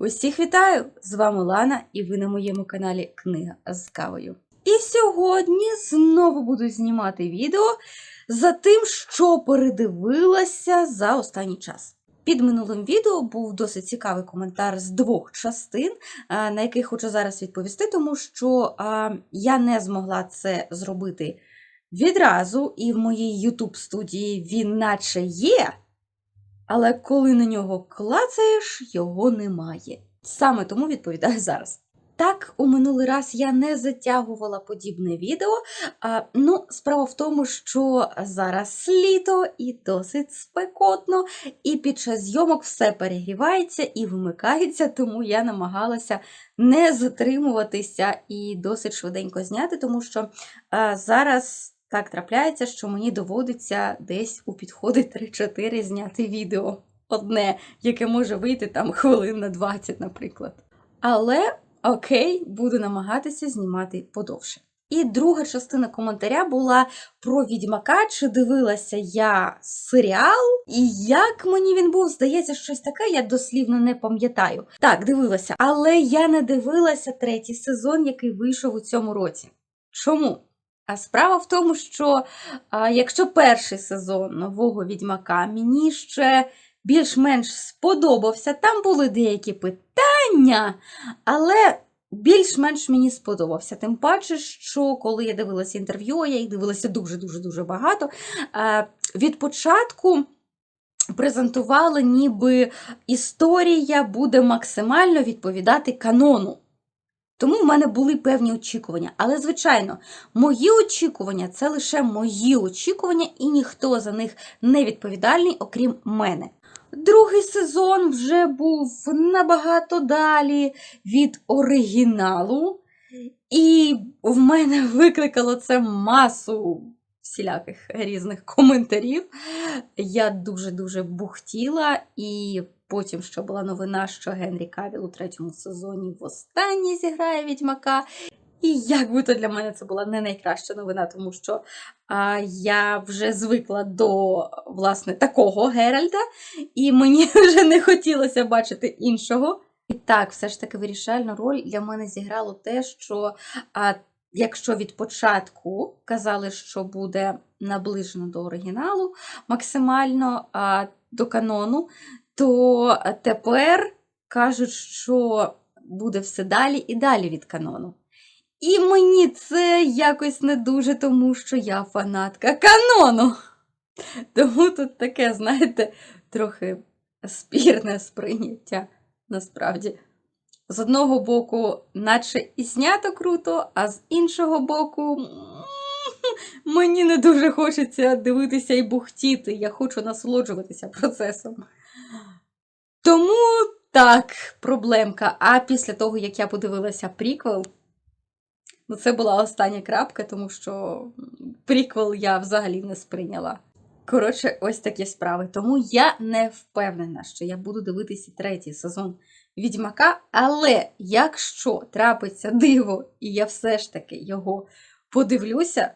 Усіх вітаю! З вами Лана, і ви на моєму каналі Книга з кавою. І сьогодні знову буду знімати відео за тим, що передивилася за останній час. Під минулим відео був досить цікавий коментар з двох частин, на яких хочу зараз відповісти, тому що я не змогла це зробити відразу, і в моїй YouTube студії він наче є. Але коли на нього клацаєш, його немає. Саме тому відповідаю зараз. Так, у минулий раз я не затягувала подібне відео. А, ну, справа в тому, що зараз літо і досить спекотно, і під час зйомок все перегрівається і вимикається, тому я намагалася не затримуватися і досить швиденько зняти, тому що а, зараз так трапляється, що мені доводиться десь у підходи 3-4 зняти відео. Одне, яке може вийти там хвилин на 20, наприклад. Але окей, буду намагатися знімати подовше. І друга частина коментаря була про відьмака, чи дивилася я серіал, і як мені він був, здається, щось таке, я дослівно не пам'ятаю. Так, дивилася, але я не дивилася третій сезон, який вийшов у цьому році. Чому? А справа в тому, що якщо перший сезон нового відьмака мені ще більш-менш сподобався, там були деякі питання, але більш-менш мені сподобався. Тим паче, що коли я дивилася інтерв'ю, я їх дивилася дуже-дуже дуже багато. Від початку. Презентували, ніби історія буде максимально відповідати канону. Тому в мене були певні очікування. Але, звичайно, мої очікування це лише мої очікування, і ніхто за них не відповідальний, окрім мене. Другий сезон вже був набагато далі від оригіналу, і в мене викликало це масу всіляких різних коментарів. Я дуже-дуже бухтіла, і потім ще була новина, що Генрі Кавіл у третьому сезоні востаннє зіграє відьмака. І як би то для мене це була не найкраща новина, тому що а, я вже звикла до власне такого Геральда, і мені вже не хотілося бачити іншого. І так, все ж таки вирішальну роль для мене зіграло те, що а, якщо від початку казали, що буде наближено до оригіналу, максимально а, до канону, то тепер кажуть, що буде все далі і далі від канону. І мені це якось не дуже, тому що я фанатка канону. Тому тут таке, знаєте, трохи спірне сприйняття насправді. З одного боку, наче і знято круто, а з іншого боку, мені не дуже хочеться дивитися і бухтіти. Я хочу насолоджуватися процесом. Тому так, проблемка. А після того, як я подивилася приквел, ну це була остання крапка, тому що приквел я взагалі не сприйняла. Коротше, ось такі справи. Тому я не впевнена, що я буду дивитися третій сезон Відьмака. Але якщо трапиться диво, і я все ж таки його подивлюся,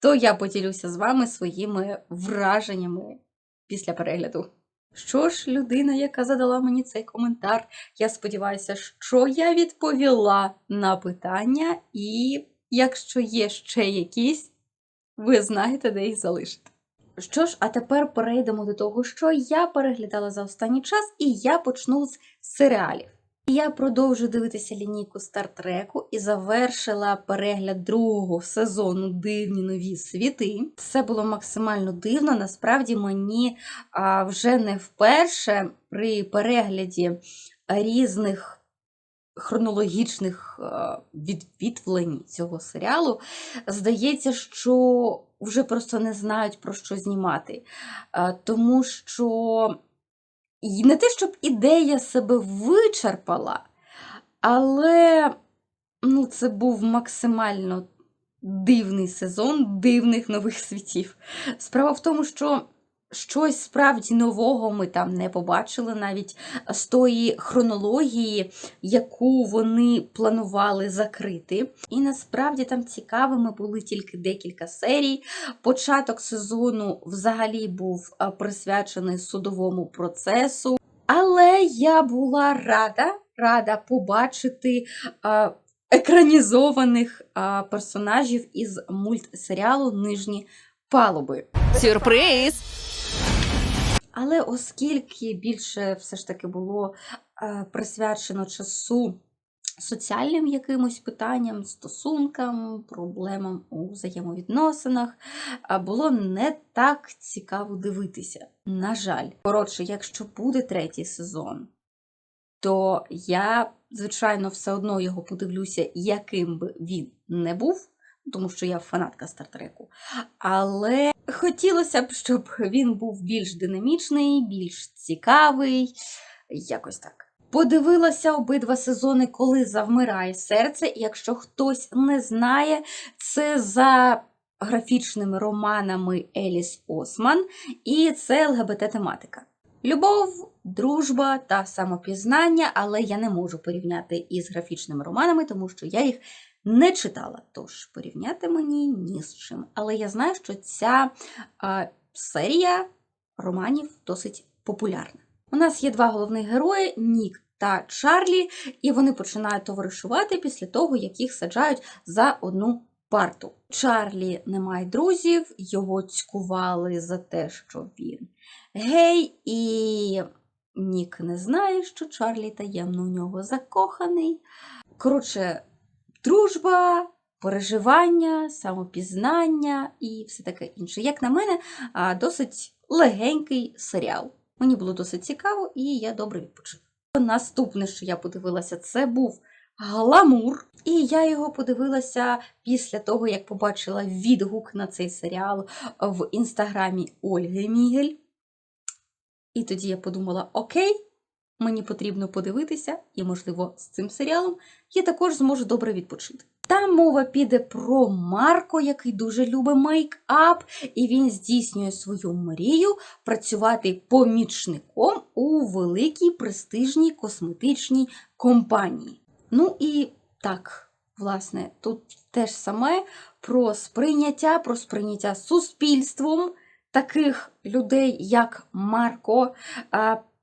то я поділюся з вами своїми враженнями після перегляду. Що ж, людина, яка задала мені цей коментар, я сподіваюся, що я відповіла на питання, і якщо є ще якісь, ви знаєте, де їх залишити. Що ж, а тепер перейдемо до того, що я переглядала за останній час, і я почну з серіалів. Я продовжу дивитися лінійку Стартреку і завершила перегляд другого сезону Дивні нові світи. Це було максимально дивно. Насправді мені вже не вперше при перегляді різних хронологічних а, відвітвлень цього серіалу здається, що вже просто не знають про що знімати. Тому що. І не те, щоб ідея себе вичерпала, але ну, це був максимально дивний сезон дивних нових світів. Справа в тому, що щось справді нового ми там не побачили, навіть з тої хронології, яку вони планували закрити. І насправді там цікавими були тільки декілька серій. Початок сезону взагалі був присвячений судовому процесу. Але я була рада, рада побачити екранізованих а, персонажів із мультсеріалу Нижні палуби. Сюрприз! Але оскільки більше все ж таки було е, присвячено часу соціальним якимось питанням, стосункам, проблемам у взаємовідносинах, було не так цікаво дивитися. На жаль, коротше, якщо буде третій сезон, то я, звичайно, все одно його подивлюся, яким би він не був, тому що я фанатка Стартреку. Але хотілося б, щоб він був більш динамічний, більш цікавий, якось так. Подивилася обидва сезони, коли завмирає серце. І якщо хтось не знає, це за графічними романами Еліс Осман, і це ЛГБТ-тематика. Любов, дружба та самопізнання, але я не можу порівняти із графічними романами, тому що я їх не читала. Тож порівняти мені ні з чим. Але я знаю, що ця серія романів досить популярна. У нас є два головних герої Нік та Чарлі, і вони починають товаришувати після того, як їх саджають за одну парту. Чарлі не має друзів, його цькували за те, що він гей, і Нік не знає, що Чарлі таємно у нього закоханий. Коротше, дружба, переживання, самопізнання і все таке інше. Як на мене, досить легенький серіал. Мені було досить цікаво, і я добре відпочила. Наступне, що я подивилася, це був гламур. І я його подивилася після того, як побачила відгук на цей серіал в інстаграмі Ольги Мігель. І тоді я подумала: окей, мені потрібно подивитися, і, можливо, з цим серіалом я також зможу добре відпочити. Там мова піде про Марко, який дуже любить мейкап, і він здійснює свою мрію працювати помічником у великій престижній косметичній компанії. Ну і так, власне, тут теж саме про сприйняття, про сприйняття суспільством таких людей, як Марко,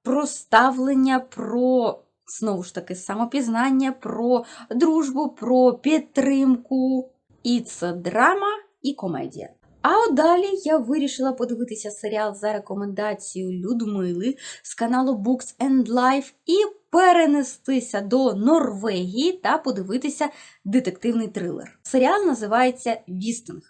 про ставлення, про знову ж таки самопізнання, про дружбу, про підтримку. І це драма і комедія. А от далі я вирішила подивитися серіал за рекомендацією Людмили з каналу Books and Life і перенестися до Норвегії та подивитися детективний трилер. Серіал називається Вістинг.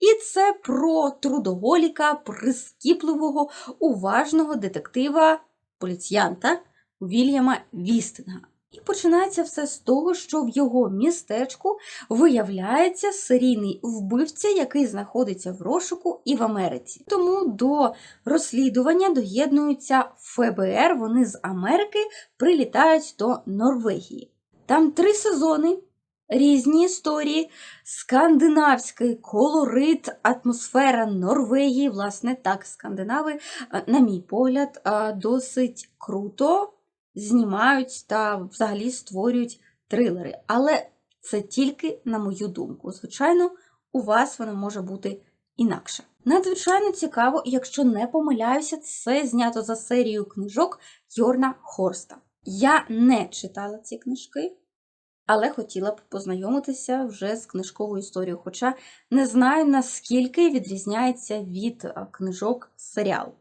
І це про трудоголіка, прискіпливого, уважного детектива, поліціянта Вільяма Вістинга. І починається все з того, що в його містечку виявляється серійний вбивця, який знаходиться в розшуку і в Америці. Тому до розслідування доєднуються ФБР. Вони з Америки прилітають до Норвегії. Там три сезони. Різні історії, скандинавський колорит, атмосфера Норвегії, власне, так, скандинави, е, на мій погляд, е, досить круто знімають та взагалі створюють трилери. Але це тільки на мою думку. Звичайно, у вас воно може бути інакше. Надзвичайно цікаво, якщо не помиляюся, це знято за серією книжок Йорна Хорста. Я не читала ці книжки, але хотіла б познайомитися вже з книжковою історією, хоча не знаю, наскільки відрізняється від книжок серіал.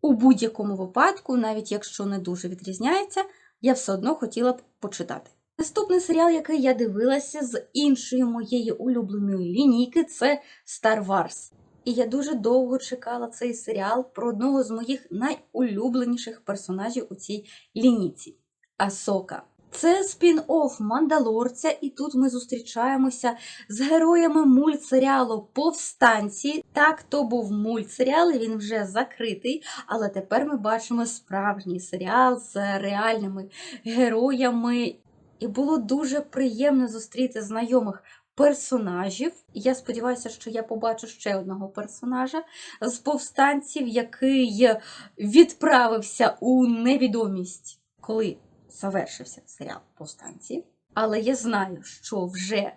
У будь-якому випадку, навіть якщо не дуже відрізняється, я все одно хотіла б почитати. Наступний серіал, який я дивилася з іншої моєї улюбленої лінійки, це Star Wars. І я дуже довго чекала цей серіал про одного з моїх найулюбленіших персонажів у цій лінійці Асока. Це спін-офф Мандалорця, і тут ми зустрічаємося з героями мультсеріалу Повстанці. Так, то був мультсеріал, він вже закритий, але тепер ми бачимо справжній серіал з реальними героями. І було дуже приємно зустріти знайомих персонажів. Я сподіваюся, що я побачу ще одного персонажа з повстанців, який відправився у невідомість, коли завершився серіал Повстанці. Але я знаю, що вже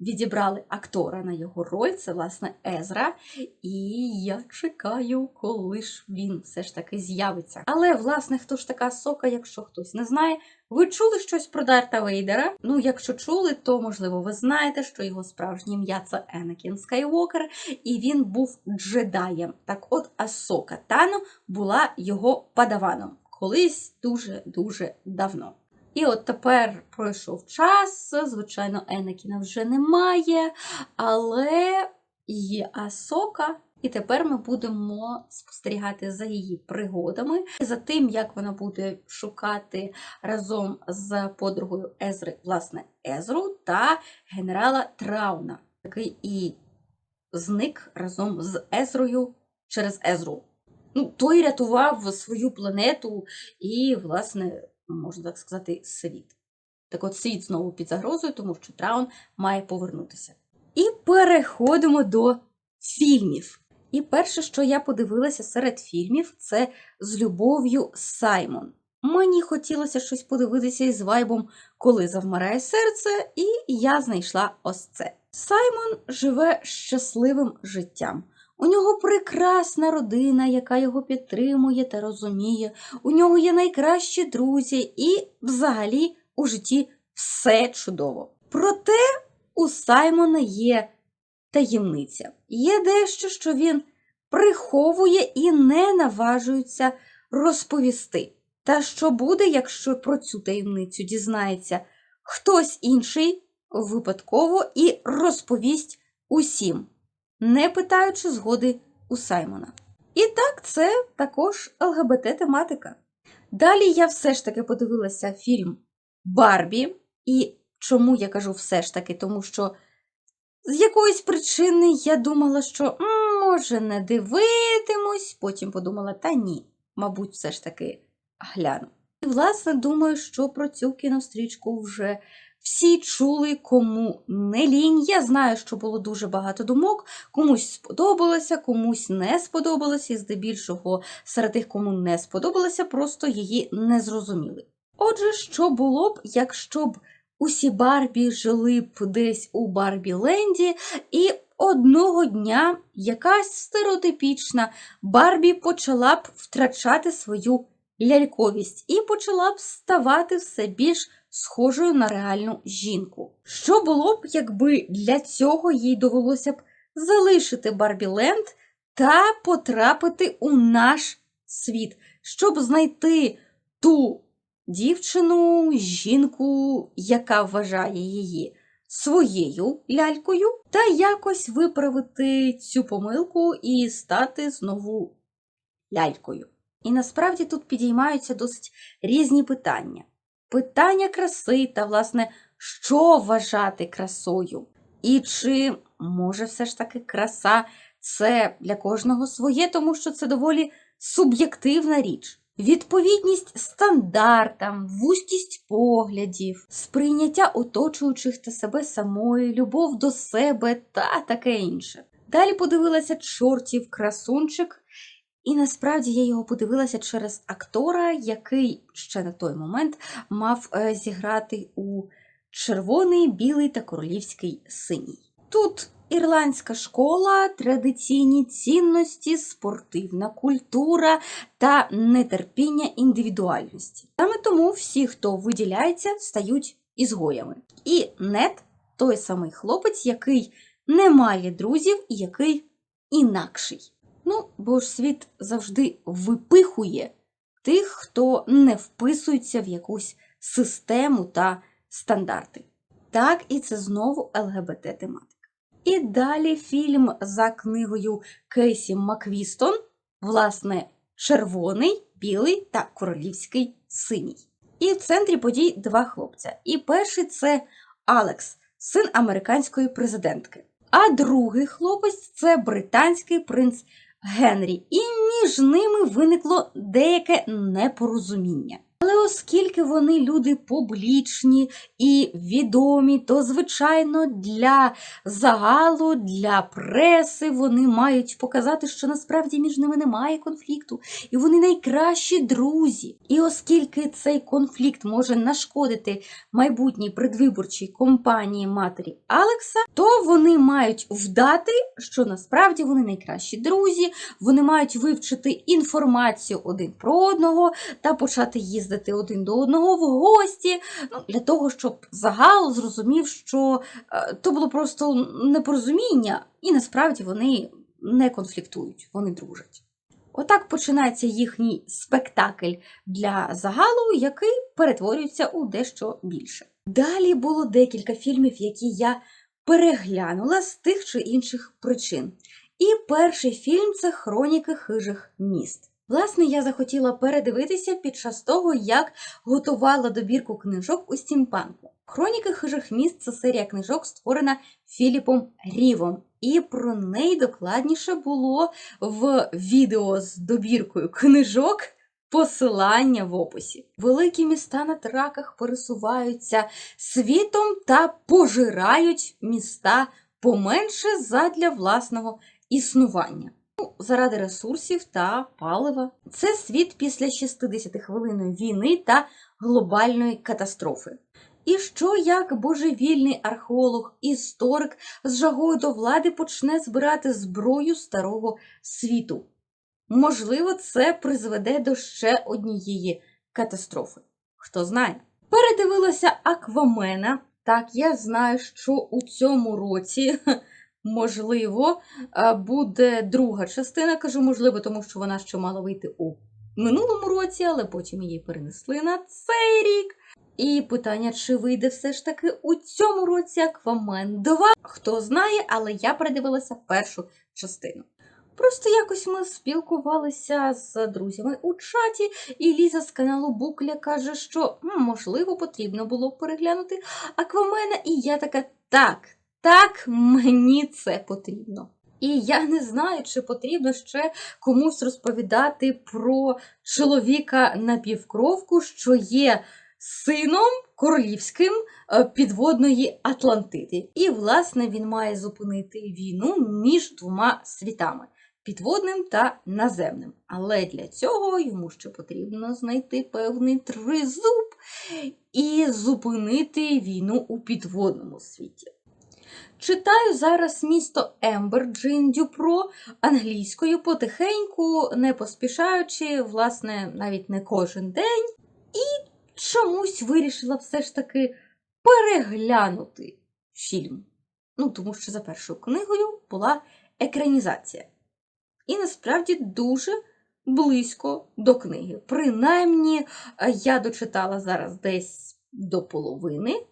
відібрали актора на його роль, це власне Езра. І я чекаю, коли ж він все ж таки з'явиться. Але, власне, хто ж така сока, якщо хтось не знає, ви чули щось про Дарта Вейдера? Ну, якщо чули, то можливо ви знаєте, що його справжнє ім'я це Енакін Скайуокер, і він був джедаєм. Так от Асока Тано була його падаваном колись дуже-дуже давно. І от тепер пройшов час, звичайно, Енакіна вже немає, але є Асока. І тепер ми будемо спостерігати за її пригодами, за тим, як вона буде шукати разом з подругою Езри, власне, Езру та генерала Трауна, який і зник разом з Езрою через Езру. Ну, той рятував свою планету і, власне, можна так сказати, світ. Так от світ знову під загрозою, тому що Траун має повернутися. І переходимо до фільмів. І перше, що я подивилася серед фільмів, це з любов'ю Саймон. Мені хотілося щось подивитися із вайбом, коли завмирає серце, і я знайшла ось це. Саймон живе щасливим життям. У нього прекрасна родина, яка його підтримує та розуміє. У нього є найкращі друзі, і взагалі у житті все чудово. Проте у Саймона є таємниця. Є дещо, що він приховує і не наважується розповісти. Та що буде, якщо про цю таємницю дізнається хтось інший випадково і розповість усім, не питаючи згоди у Саймона. І так, це також ЛГБТ-тематика. Далі я все ж таки подивилася фільм Барбі. І чому я кажу все ж таки? Тому що з якоїсь причини я думала, що може не дивитимусь, потім подумала, та ні, мабуть, все ж таки гляну. І, власне, думаю, що про цю кінострічку вже всі чули, кому не лінь. Я знаю, що було дуже багато думок, комусь сподобалося, комусь не сподобалося, і здебільшого серед тих, кому не сподобалося, просто її не зрозуміли. Отже, що було б, якщо б усі Барбі жили б десь у Барбіленді, і одного дня якась стереотипічна Барбі почала б втрачати свою ляльковість і почала б ставати все більш схожою на реальну жінку. Що було б, якби для цього їй довелося б залишити Барбіленд та потрапити у наш світ, щоб знайти ту дівчину, жінку, яка вважає її своєю лялькою, та якось виправити цю помилку і стати знову лялькою. І насправді тут підіймаються досить різні питання. Питання краси та, власне, що вважати красою? І чи може все ж таки краса це для кожного своє, тому що це доволі суб'єктивна річ. Відповідність стандартам, вустість поглядів, сприйняття оточуючих та себе самої, любов до себе та таке інше. Далі подивилася чортів красунчик, і насправді я його подивилася через актора, який ще на той момент мав е, зіграти у червоний, білий та королівський синій. Тут ірландська школа, традиційні цінності, спортивна культура та нетерпіння індивідуальності. Саме тому всі, хто виділяється, стають ізгоями. І нет той самий хлопець, який не має друзів і який інакший. Ну, бо ж світ завжди випихує тих, хто не вписується в якусь систему та стандарти. Так, і це знову ЛГБТ-тематика. І далі фільм за книгою Кейсі Маквістон, власне, червоний, білий та королівський синій. І в центрі подій два хлопця. І перший це Алекс, син американської президентки. А другий хлопець це британський принц Генрі. І між ними виникло деяке непорозуміння. Але оскільки вони люди публічні і відомі, то, звичайно, для загалу, для преси вони мають показати, що насправді між ними немає конфлікту, і вони найкращі друзі. І оскільки цей конфлікт може нашкодити майбутній предвиборчій компанії матері Алекса, то вони мають вдати, що насправді вони найкращі друзі, вони мають вивчити інформацію один про одного та почати їздити один до одного в гості, ну, для того, щоб загал зрозумів, що е, то було просто непорозуміння, і насправді вони не конфліктують, вони дружать. Отак починається їхній спектакль для загалу, який перетворюється у дещо більше. Далі було декілька фільмів, які я переглянула з тих чи інших причин. І перший фільм це Хроніки хижих міст. Власне, я захотіла передивитися під час того, як готувала добірку книжок у стімпанку. Хроніки хижих міст це серія книжок, створена Філіпом Рівом. І про неї докладніше було в відео з добіркою книжок. Посилання в описі. Великі міста на траках пересуваються світом та пожирають міста поменше задля власного існування. Ну, заради ресурсів та палива. Це світ після 60-хвилинної війни та глобальної катастрофи. І що як божевільний археолог, історик з жагою до влади почне збирати зброю старого світу? Можливо, це призведе до ще однієї катастрофи. Хто знає? Передивилася Аквамена. Так, я знаю, що у цьому році, можливо, е, буде друга частина. Кажу, можливо, тому що вона ще мала вийти у минулому році, але потім її перенесли на цей рік. І питання, чи вийде все ж таки у цьому році Аквамен 2, хто знає, але я передивилася першу частину. Просто якось ми спілкувалися з друзями у чаті, і Ліза з каналу Букля каже, що можливо потрібно було переглянути Аквамена, і я така так, так, мені це потрібно. І я не знаю, чи потрібно ще комусь розповідати про чоловіка напівкровку, що є сином королівським е, підводної Атлантиди. І, власне, він має зупинити війну між двома світами підводним та наземним. Але для цього йому ще потрібно знайти певний тризуб і зупинити війну у підводному світі. Читаю зараз місто Ембер Джин Дюпро англійською потихеньку, не поспішаючи, власне, навіть не кожен день. І чомусь вирішила все ж таки переглянути фільм. Ну, тому що за першою книгою була екранізація. І насправді дуже близько до книги. Принаймні, я дочитала зараз десь до половини,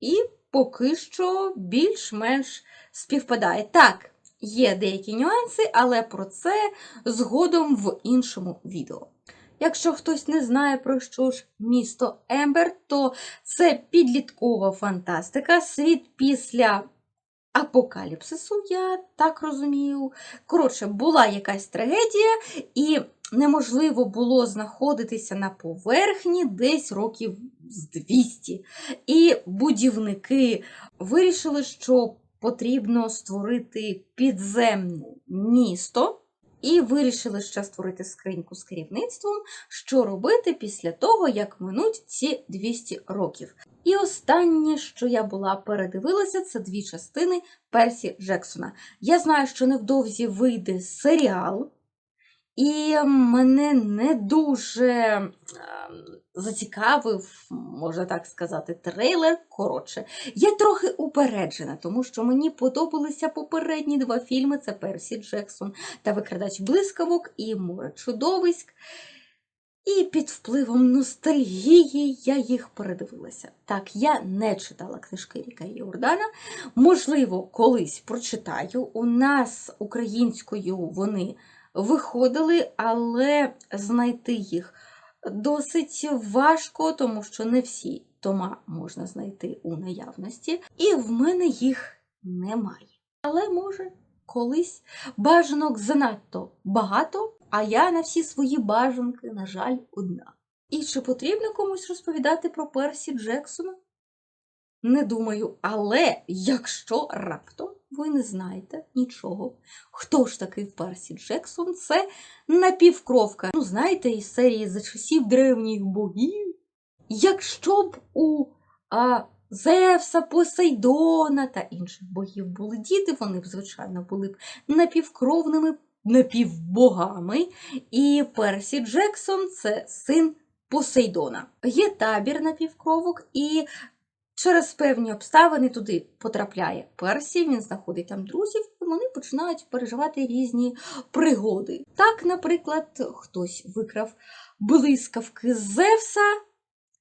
і поки що більш-менш співпадає. Так, є деякі нюанси, але про це згодом в іншому відео. Якщо хтось не знає, про що ж місто Ембер, то це підліткова фантастика, світ після апокаліпсису, я так розумію. Коротше, була якась трагедія, і неможливо було знаходитися на поверхні десь років з 200. І будівники вирішили, що потрібно створити підземне місто. І вирішили ще створити скриньку з керівництвом, що робити після того, як минуть ці 200 років. І останнє, що я була передивилася, це дві частини Персі Джексона. Я знаю, що невдовзі вийде серіал, і мене не дуже е, зацікавив, можна так сказати, трейлер. Коротше, я трохи упереджена, тому що мені подобалися попередні два фільми: це Персі Джексон та Викрадач блискавок і Море чудовиськ. І під впливом ностальгії я їх передивилася. Так, я не читала книжки Ріка Йордана. Можливо, колись прочитаю. У нас українською вони виходили, але знайти їх досить важко, тому що не всі тома можна знайти у наявності, і в мене їх немає. Але може. Колись бажанок занадто багато, а я на всі свої бажанки, на жаль, одна. І чи потрібно комусь розповідати про Персі Джексона? Не думаю, але якщо раптом ви не знаєте нічого, хто ж такий Персі Джексон, це напівкровка. Ну, знаєте, із серії за часів древніх богів. Якщо б у а, Зевса, Посейдона та інших богів були діти, вони б, звичайно, були б напівкровними напівбогами. І Персі Джексон це син Посейдона. Є табір напівкровок, і через певні обставини туди потрапляє Персі, він знаходить там друзів, і вони починають переживати різні пригоди. Так, наприклад, хтось викрав блискавки з Зевса.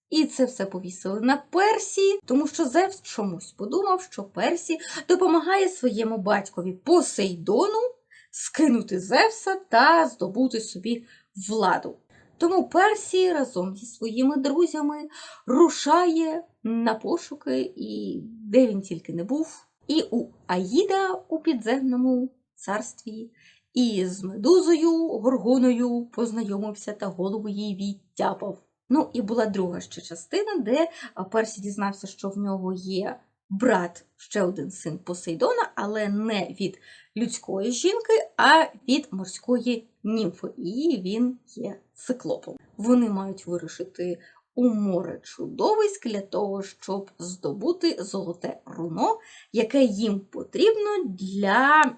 І це все повісили на Персі, тому що Зевс чомусь подумав, що Персі допомагає своєму батькові Посейдону скинути Зевса та здобути собі владу. Тому Персі разом зі своїми друзями рушає на пошуки, і де він тільки не був, і у Аїда у підземному царстві, і з медузою Горгоною познайомився та голову їй відтяпав. Ну і була друга ще частина, де Персі дізнався, що в нього є брат, ще один син Посейдона, але не від людської жінки, а від морської німфи. І він є циклопом. Вони мають вирушити у море чудовиськ для того, щоб здобути золоте руно, яке їм потрібно для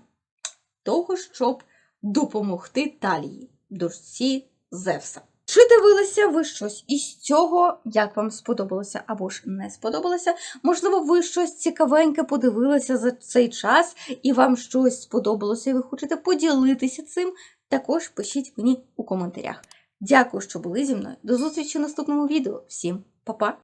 того, щоб допомогти Талії, дочці Зевса. Чи дивилися ви щось із цього, як вам сподобалося або ж не сподобалося? Можливо, ви щось цікавеньке подивилися за цей час, і вам щось сподобалося, і ви хочете поділитися цим? Також пишіть мені у коментарях. Дякую, що були зі мною. До зустрічі в наступному відео. Всім па-па!